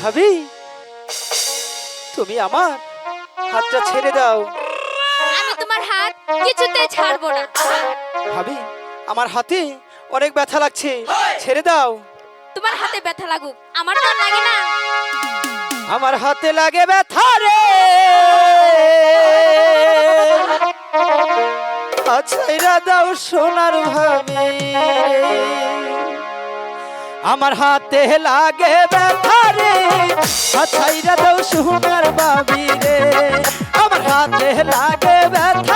ভাবি তুমি আমার হাতটা ছেড়ে দাও। আমি তোমার হাত কিছুতে ছাড়বো না। ভাবি আমার হাতে অনেক ব্যথা লাগছে ছেড়ে দাও। তোমার হাতে ব্যথা লাগুক আমার তো লাগে না। আমার হাতে লাগে ব্যথা রে। আচ্ছা দাও সোনার ভাবি আমার হাতে লাগে ব্যথা রে। হাতাইরা দৌ সুনার বাবি রে। আমার হাতে লাগে ব্যথা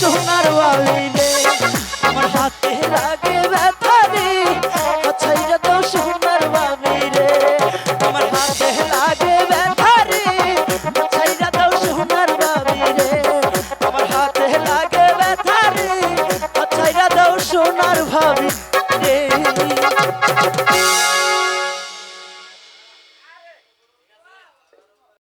সোনার বালিনে আমার হাতে লাগে ব্যথারি ছাইরা তো সোনার বাবি রে। আমার হাতে লাগে ব্যথারি ছাইরা তো সোনার বাবি রে। আমার হাতে লাগে ব্যথারি ছাইরা তো সোনার ভাবি রে।